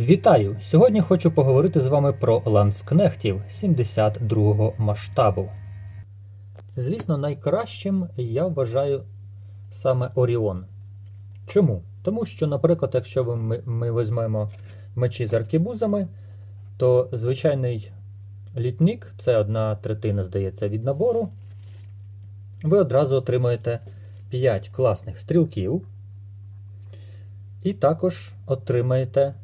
Вітаю! Сьогодні хочу поговорити з вами про ланскнехтів 72-го масштабу. Звісно, найкращим я вважаю саме Оріон. Чому? Тому що, наприклад, якщо ми, ми візьмемо мечі з аркебузами, то звичайний літник це одна третина, здається, від набору. Ви одразу отримаєте 5 класних стрілків. І також отримаєте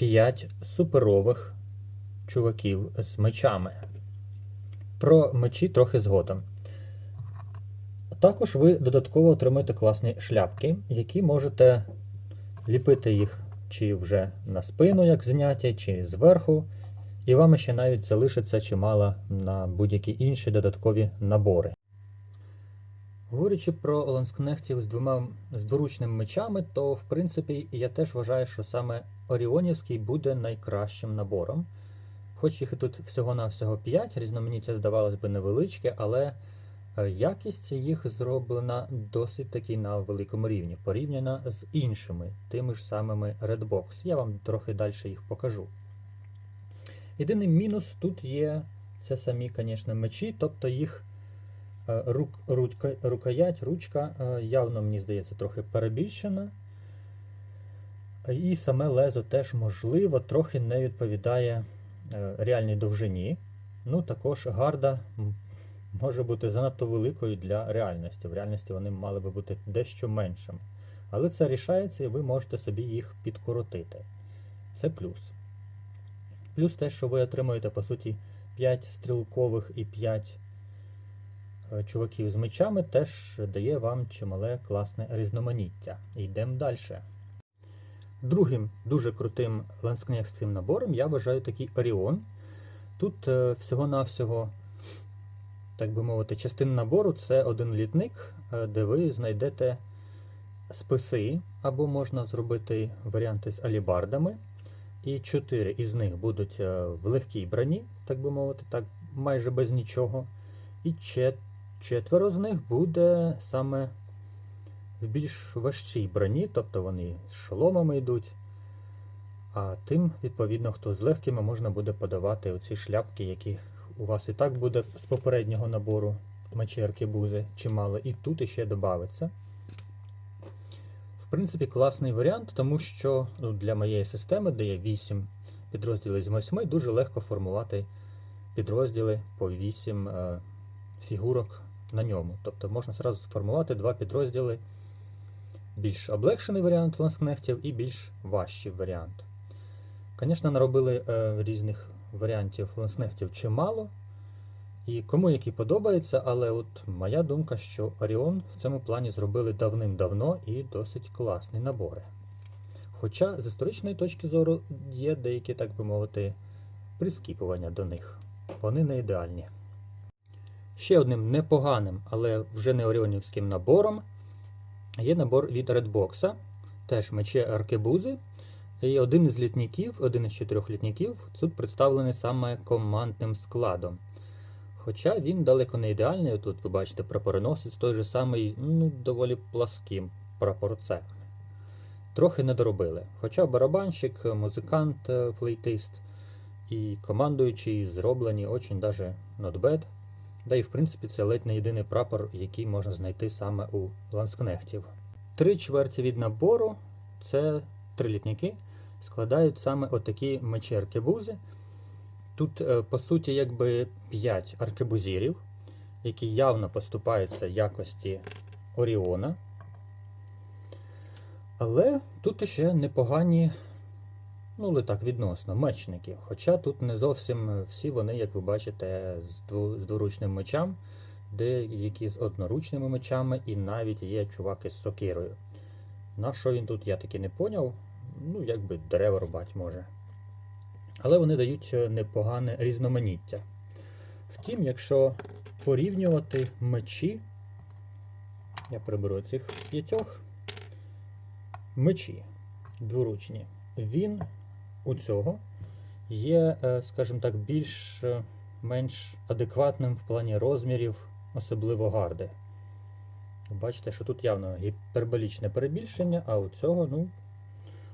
5 суперових чуваків з мечами. Про мечі трохи згодом. Також ви додатково отримаєте класні шляпки, які можете ліпити їх чи вже на спину, як зняття, чи зверху. І вам ще навіть залишиться чимало на будь-які інші додаткові набори. Говорячи про ланскнехтів з двома з мечами, то в принципі я теж вважаю, що саме Оріонівський буде найкращим набором. Хоч їх і тут всього-навсього 5, різноманіття здавалось би невеличке, але е, якість їх зроблена досить таки на великому рівні, порівняно з іншими, тими ж самими Redbox. Я вам трохи далі їх покажу. Єдиний мінус тут є це самі, звісно, мечі, тобто їх Рук, ручка, рукоять, ручка е, явно, мені здається, трохи перебільшена. І саме лезо теж, можливо, трохи не відповідає е, реальній довжині. Ну, також гарда може бути занадто великою для реальності. В реальності вони мали би бути дещо меншими. Але це рішається, і ви можете собі їх підкоротити. Це плюс. Плюс те, що ви отримуєте, по суті, 5 стрілкових і 5 е, чуваків з мечами теж дає вам чимале класне різноманіття. Йдемо далі. Другим дуже крутим ланскнехтським набором я вважаю такий Оріон. Тут е, всього-навсього, так би мовити, частина набору це один літник, е, де ви знайдете списи, або можна зробити варіанти з алібардами. І чотири із них будуть е, в легкій броні, так би мовити, так, майже без нічого. І Четверо з них буде саме в більш важчій броні, тобто вони з шоломами йдуть. А тим, відповідно, хто з легкими, можна буде подавати оці шляпки, які у вас і так буде з попереднього набору мечі аркебузи чимало, і тут іще додається. В принципі, класний варіант, тому що ну, для моєї системи, де є 8 підрозділів з 8, дуже легко формувати підрозділи по 8 е, фігурок на ньому. Тобто можна зразу сформувати два підрозділи, більш облегшений варіант ланскнехтів і більш важчий варіант. Звісно, наробили е, різних варіантів ланскнехтів чимало. І кому які подобається, але от моя думка, що Оріон в цьому плані зробили давним-давно і досить класні набори. Хоча з історичної точки зору є деякі, так би мовити, прискіпування до них. Вони не ідеальні. Ще одним непоганим, але вже не оріонівським набором є набор від Redbox, теж мече аркебузи. І один із літників, один із чотирьох літників, тут представлений саме командним складом. Хоча він далеко не ідеальний, тут ви бачите прапороносець той же самий, ну, доволі пласким прапорцем. Трохи не доробили. Хоча барабанщик, музикант, е, флейтист і командуючий зроблені очень даже not bad. Да і в принципі це ледь не єдиний прапор, який можна знайти саме у ланскнехтів. Три чверті від набору це три літники, складають саме отакі мечі аркебузи. Тут, е, по суті, якби 5 аркебузірів, які явно поступаються якості Оріона. Але тут ще непогані, ну, але так, відносно, мечники. Хоча тут не зовсім всі вони, як ви бачите, з дворучним мечам, деякі з одноручними мечами, і навіть є чуваки з сокирою. На що він тут, я таки не поняв. Ну, якби дерева рубать може. Але вони дають е, непогане різноманіття. Втім, якщо порівнювати мечі, я приберу цих п'ятьох. Мечі дворучні. Він у цього є, е, скажімо так, більш е, менш адекватним в плані розмірів, особливо гарди. Бачите, що тут явно гіперболічне перебільшення, а у цього, ну,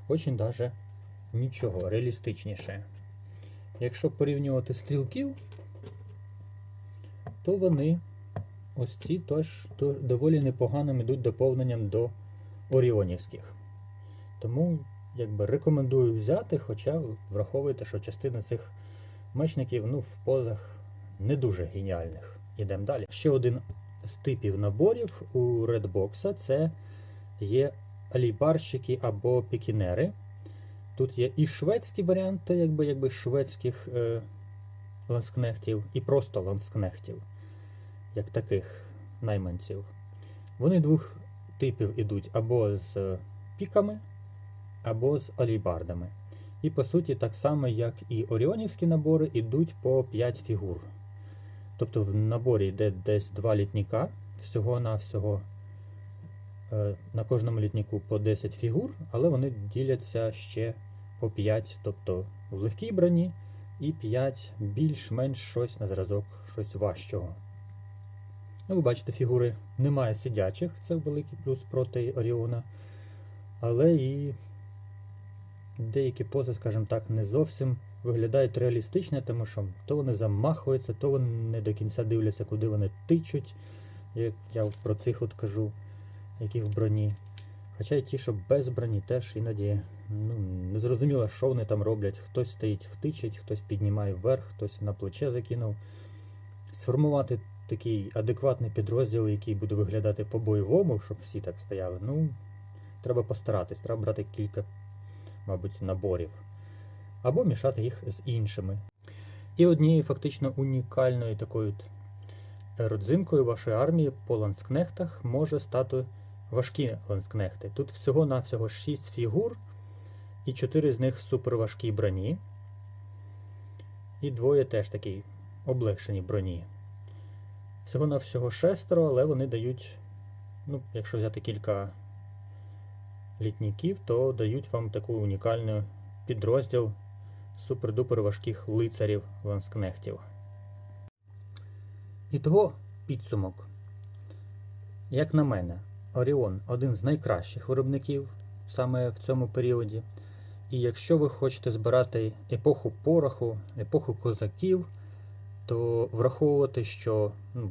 очень даже нічого реалістичніше. Якщо порівнювати стрілків, то вони ось ці теж то доволі непоганим ідуть доповненням до оріонівських. Тому якби рекомендую взяти, хоча враховуйте, що частина цих мечників ну, в позах не дуже геніальних. Ідемо далі. Ще один з типів наборів у Redbox це є алібарщики або пікінери. Тут є і шведські варіанти, якби, якби шведських е, ланскнехтів, і просто ланскнехтів, як таких найманців. Вони двох типів ідуть або з е, піками, або з алібардами. І по суті, так само, як і оріонівські набори, ідуть по 5 фігур. Тобто в наборі йде десь два літніка, всього-навсього е, на кожному літніку по 10 фігур, але вони діляться ще по 5, тобто в легкій броні, і 5 більш-менш щось на зразок, щось важчого. Ну, ви бачите, фігури немає сидячих, це великий плюс проти Оріона. Але і деякі пози, скажімо так, не зовсім виглядають реалістично, тому що то вони замахуються, то вони не до кінця дивляться, куди вони тичуть, як я про цих от кажу, які в броні. Хоча й ті, що без броні, теж іноді ну, не зрозуміло, що вони там роблять. Хтось стоїть втичить, хтось піднімає вверх, хтось на плече закинув. Сформувати такий адекватний підрозділ, який буде виглядати по-бойовому, щоб всі так стояли. Ну, треба постаратись, треба брати кілька, мабуть, наборів. Або мішати їх з іншими. І однією фактично унікальною такою родзинкою вашої армії по ланскнехтах може стати важкі ланскнехти. Тут всього-навсього 6 фігур, і 4 з них в суперважкій броні. І двоє теж такі облегшені броні. Всього-навсього шестеро, але вони дають, ну, якщо взяти кілька літніків, то дають вам таку унікальну підрозділ супер-дупер важких лицарів ланскнехтів. І того підсумок. Як на мене, Оріон один з найкращих виробників саме в цьому періоді. І якщо ви хочете збирати епоху пороху, епоху козаків, то враховувати, що ну,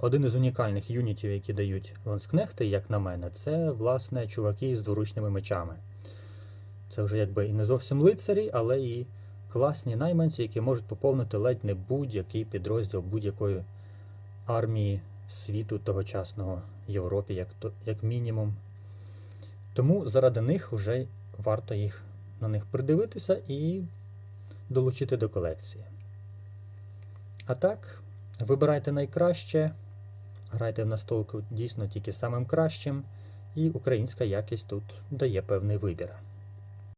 один із унікальних юнітів, які дають ланскнехти, як на мене, це власне чуваки з дворучними мечами. Це вже якби і не зовсім лицарі, але і класні найманці, які можуть поповнити ледь не будь-який підрозділ будь-якої армії світу тогочасного Європі, як, то, як мінімум. Тому заради них вже варто їх на них придивитися і долучити до колекції. А так, вибирайте найкраще, грайте в настолку дійсно тільки самим кращим, і українська якість тут дає певний вибір.